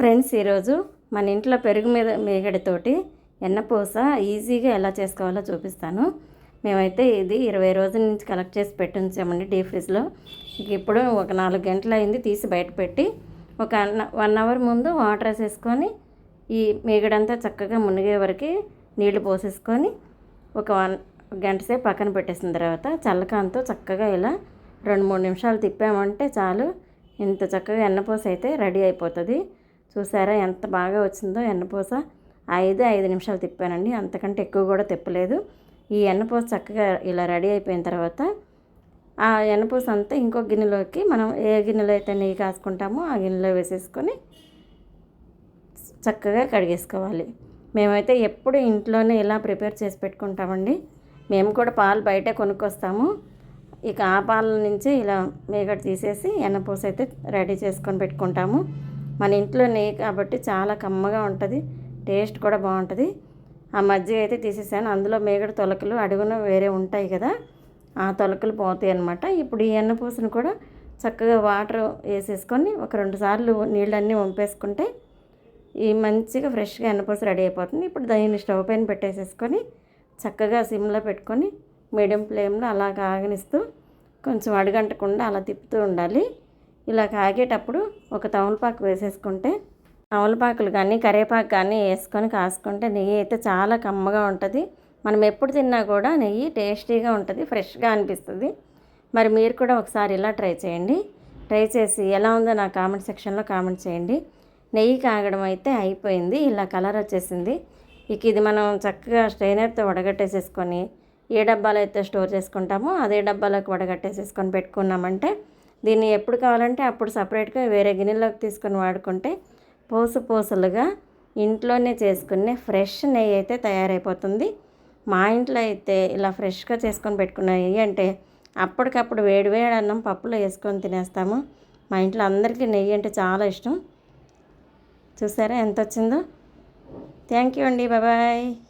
Friends ఈరోజు మన ఇంట్లో పెరుగు మీద మేగడితోటి ఎన్నపూస ఈజీగా ఎలా చేసుకోవాలో చూపిస్తాను. మేమైతే ఇది ఇరవై రోజుల నుంచి కలెక్ట్ చేసి పెట్టి ఉంచామండి డీప్ ఫ్రిడ్జ్లో. ఇప్పుడు ఒక నాలుగు గంటలు అయింది తీసి బయట పెట్టి ఒక వన్ అవర్ ముందు వాటర్ వేసేసుకొని ఈ మేగడంతా చక్కగా మునిగే వరకు నీళ్ళు పోసేసుకొని ఒక వన్ గంట సేపు పక్కన పెట్టేసిన తర్వాత చల్లకాంతో చక్కగా ఇలా రెండు మూడు నిమిషాలు తిప్పామంటే చాలు. ఇంత చక్కగా ఎన్నపూస అయితే రెడీ అయిపోతుంది. చూసారా ఎంత బాగా వచ్చిందో ఎన్నపూస? ఐదు ఐదు నిమిషాలు తిప్పానండి. అంతకంటే ఎక్కువ కూడా తిప్పలేదు. ఈ ఎన్నపూస చక్కగా ఇలా రెడీ అయిపోయిన తర్వాత ఆ ఎన్నపూస అంతా ఇంకో గిన్నెలోకి మనం ఏ గిన్నెలో అయితే నెయ్యి కాసుకుంటామో ఆ గిన్నెలో వేసేసుకొని చక్కగా కడిగేసుకోవాలి. మేమైతే ఎప్పుడు ఇంట్లోనే ఇలా ప్రిపేర్ చేసి పెట్టుకుంటామండి. మేము కూడా పాలు బయటే కొనుక్కొస్తాము. ఇక ఆ పాల నుంచి ఇలా మేగడ తీసేసి ఎన్నపూస అయితే రెడీ చేసుకొని పెట్టుకుంటాము. మన ఇంట్లో నెయ్యి కాబట్టి చాలా కమ్మగా ఉంటుంది టేస్ట్ కూడా బాగుంటుంది. ఆ మజ్జిగ అయితే తీసేసాను. అందులో మేగడ తొలకలు అడుగున వేరే ఉంటాయి కదా ఆ తొలకలు పోతాయి అనమాట ఇప్పుడు ఈ ఎన్నపూసను కూడా చక్కగా వాటర్ వేసేసుకొని ఒక రెండు సార్లు నీళ్ళన్నీ వంపేసుకుంటే ఈ మంచిగా ఫ్రెష్గా ఎన్నపూస రెడీ అయిపోతుంది. ఇప్పుడు దాన్ని స్టవ్ పైన పెట్టేసేసుకొని చక్కగా సిమ్లో పెట్టుకొని మీడియం ఫ్లేమ్లో అలా కాగనిస్తూ కొంచెం అడుగంటకుండా అలా తిప్పుతూ ఉండాలి. ఇలా కాగేటప్పుడు ఒక తమలపాకు వేసేసుకుంటే తమలపాకులు కానీ కరివేపాకు కానీ వేసుకొని కాసుకుంటే నెయ్యి అయితే చాలా కమ్మగా ఉంటుంది. మనం ఎప్పుడు తిన్నా కూడా నెయ్యి టేస్టీగా ఉంటుంది ఫ్రెష్గా అనిపిస్తుంది. మరి మీరు కూడా ఒకసారి ఇలా ట్రై చేయండి. ట్రై చేసి ఎలా ఉందో నా కామెంట్ సెక్షన్లో కామెంట్ చేయండి. నెయ్యి కాగడం అయితే అయిపోయింది. ఇలా కలర్ వచ్చేసింది. ఇక ఇది మనం చక్కగా స్ట్రైనర్తో వడగట్టేసేసుకొని ఏ డబ్బాలో అయితే స్టోర్ చేసుకుంటామో అదే డబ్బాలోకి వడగట్టేసేసుకొని పెట్టుకున్నామంటే దీన్ని ఎప్పుడు కావాలంటే అప్పుడు సపరేట్గా వేరే గిన్నెలోకి తీసుకొని వాడుకుంటే పోసు పోసులుగా ఇంట్లోనే చేసుకునే ఫ్రెష్ నెయ్యి అయితే తయారైపోతుంది. మా ఇంట్లో అయితే ఇలా ఫ్రెష్గా చేసుకొని పెట్టుకున్న నెయ్యి అంటే అప్పటికప్పుడు వేడి వేడి అన్నం పప్పులో వేసుకొని తినేస్తాము. మా ఇంట్లో అందరికీ నెయ్యి అంటే చాలా ఇష్టం. చూసారా ఎంత వచ్చిందో థ్యాంక్ యూ అండి. బాయ్.